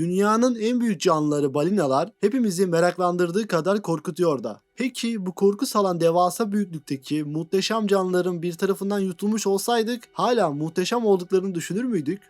Dünyanın en büyük canlıları balinalar hepimizi meraklandırdığı kadar korkutuyor da. Peki bu korku salan devasa büyüklükteki muhteşem canlıların bir tarafından yutulmuş olsaydık hala muhteşem olduklarını düşünür müydük?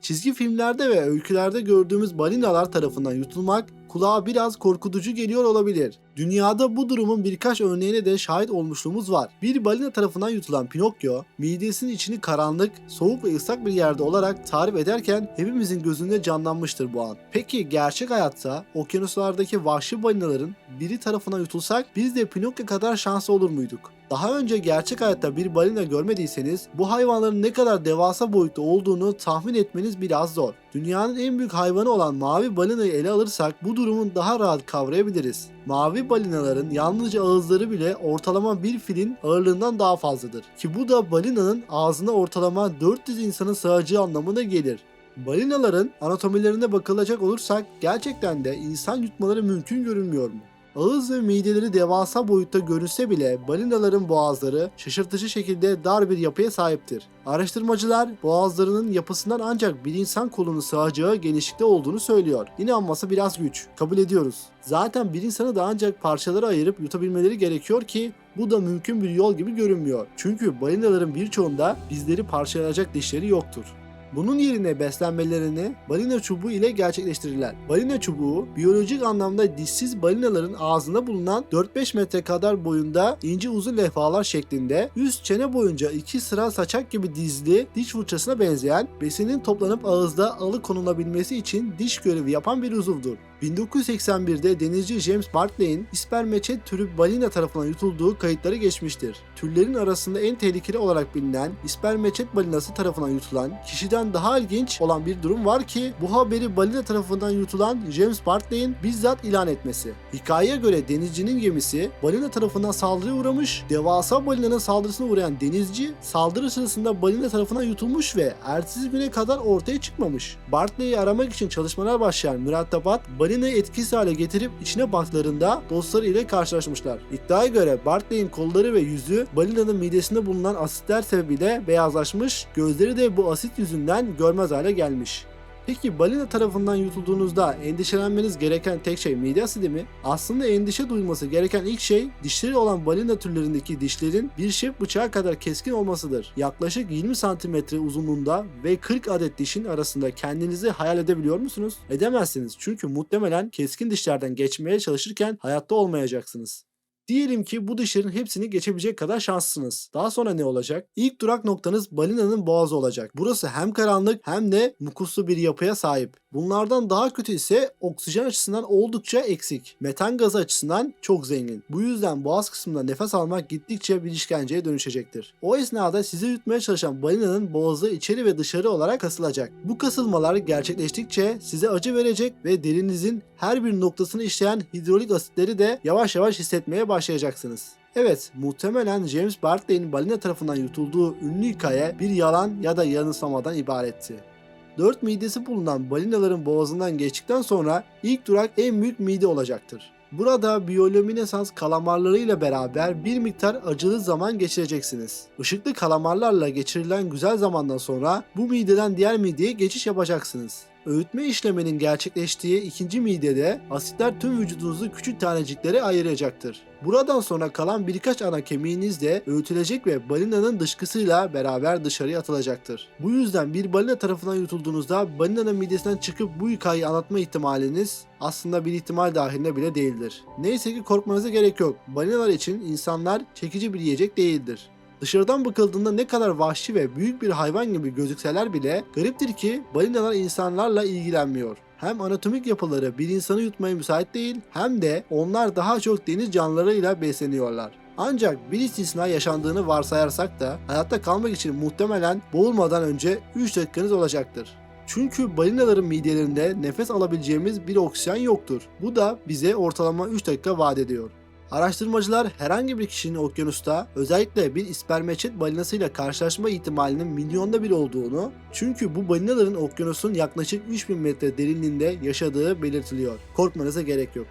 Çizgi filmlerde ve öykülerde gördüğümüz balinalar tarafından yutulmak kulağa biraz korkutucu geliyor olabilir. Dünyada bu durumun birkaç örneğine de şahit olmuşluğumuz var. Bir balina tarafından yutulan Pinokyo, midesinin içini karanlık, soğuk ve ıslak bir yerde olarak tarif ederken hepimizin gözünde canlanmıştır bu an. Peki gerçek hayatta okyanuslardaki vahşi balinaların biri tarafından yutulsak biz de Pinokyo kadar şanslı olur muyduk? Daha önce gerçek hayatta bir balina görmediyseniz bu hayvanların ne kadar devasa boyutta olduğunu tahmin etmeniz biraz zor. Dünyanın en büyük hayvanı olan mavi balinayı ele alırsak bu durumun daha rahat kavrayabiliriz. Mavi balinaların yalnızca ağızları bile ortalama bir filin ağırlığından daha fazladır. Ki bu da balinanın ağzına ortalama 400 insanın sığacağı anlamına gelir. Balinaların anatomilerine bakılacak olursak gerçekten de insan yutmaları mümkün görünmüyor mu? Ağız ve mideleri devasa boyutta görünse bile balinaların boğazları şaşırtıcı şekilde dar bir yapıya sahiptir. Araştırmacılar boğazlarının yapısından ancak bir insan kolunu sığacağı genişlikte olduğunu söylüyor. İnanması biraz güç. Kabul ediyoruz. Zaten bir insanı da ancak parçalara ayırıp yutabilmeleri gerekiyor ki bu da mümkün bir yol gibi görünmüyor. Çünkü balinaların birçoğunda bizleri parçalayacak dişleri yoktur. Bunun yerine beslenmelerini balina çubuğu ile gerçekleştirirler. Balina çubuğu biyolojik anlamda dişsiz balinaların ağzında bulunan 4-5 metre kadar boyunda ince uzun levhalar şeklinde üst çene boyunca iki sıra saçak gibi dizli diş fırçasına benzeyen besinin toplanıp ağızda alıkonulabilmesi için diş görevi yapan bir uzuvdur. 1981'de denizci James Bartley'in ispermeçet türü balina tarafından yutulduğu kayıtları geçmiştir. Türlerin arasında en tehlikeli olarak bilinen ispermeçet balinası tarafından yutulan, kişiden daha ilginç olan bir durum var ki bu haberi balina tarafından yutulan James Bartley'in bizzat ilan etmesi. Hikayeye göre denizcinin gemisi balina tarafından saldırıya uğramış, devasa balinanın saldırısına uğrayan denizci saldırı sırasında balina tarafından yutulmuş ve ertesi güne kadar ortaya çıkmamış. Bartley'i aramak için çalışmalar başlayan mürettebat balinayı etkisiz hale getirip içine baktıklarında dostları ile karşılaşmışlar. İddiaya göre Bartley'in kolları ve yüzü balinanın midesinde bulunan asitler sebebiyle beyazlaşmış, gözleri de bu asit yüzünden görmez hale gelmiş. Peki balina tarafından yutulduğunuzda endişelenmeniz gereken tek şey mide asidi mi? Aslında endişe duyulması gereken ilk şey dişleri olan balina türlerindeki dişlerin bir şef bıçağı kadar keskin olmasıdır. Yaklaşık 20 santimetre uzunluğunda ve 40 adet dişin arasında kendinizi hayal edebiliyor musunuz? Edemezsiniz çünkü muhtemelen keskin dişlerden geçmeye çalışırken hayatta olmayacaksınız. Diyelim ki bu dişlerin hepsini geçebilecek kadar şanslısınız. Daha sonra ne olacak? İlk durak noktanız balinanın boğazı olacak. Burası hem karanlık hem de mukuslu bir yapıya sahip. Bunlardan daha kötü ise oksijen açısından oldukça eksik. Metan gazı açısından çok zengin. Bu yüzden boğaz kısmında nefes almak gittikçe bir işkenceye dönüşecektir. O esnada sizi yutmaya çalışan balinanın boğazı içeri ve dışarı olarak kasılacak. Bu kasılmalar gerçekleştikçe size acı verecek ve derinizin her bir noktasını işleyen hidrolik asitleri de yavaş yavaş hissetmeye başlayacaksınız. Evet, muhtemelen James Bartley'in balina tarafından yutulduğu ünlü hikaye bir yalan ya da yanılsamadan ibaretti. Dört midesi bulunan balinaların boğazından geçtikten sonra ilk durak en büyük mide olacaktır. Burada biyoluminesans kalamarlarıyla beraber bir miktar acılı zaman geçireceksiniz. Işıklı kalamarlarla geçirilen güzel zamandan sonra bu mideden diğer mideye geçiş yapacaksınız. Öğütme işleminin gerçekleştiği ikinci midede asitler tüm vücudunuzu küçük taneciklere ayıracaktır. Buradan sonra kalan birkaç ana kemiğiniz de öğütülecek ve balinanın dışkısıyla beraber dışarıya atılacaktır. Bu yüzden bir balina tarafından yutulduğunuzda balinanın midesinden çıkıp bu hikayeyi anlatma ihtimaliniz aslında bir ihtimal dahilinde bile değildir. Neyse ki korkmanıza gerek yok. Balinalar için insanlar çekici bir yiyecek değildir. Dışarıdan bakıldığında ne kadar vahşi ve büyük bir hayvan gibi gözükseler bile gariptir ki balinalar insanlarla ilgilenmiyor. Hem anatomik yapıları bir insanı yutmaya müsait değil hem de onlar daha çok deniz canlılarıyla besleniyorlar. Ancak bir istisna yaşandığını varsayarsak da hayatta kalmak için muhtemelen boğulmadan önce 3 dakikanız olacaktır. Çünkü balinaların midelerinde nefes alabileceğimiz bir oksijen yoktur. Bu da bize ortalama 3 dakika vaat ediyor. Araştırmacılar herhangi bir kişinin okyanusta özellikle bir ispermeçet balinasıyla karşılaşma ihtimalinin milyonda bir olduğunu çünkü bu balinaların okyanusun yaklaşık 3000 metre derinliğinde yaşadığı belirtiliyor. Korkmanıza gerek yok.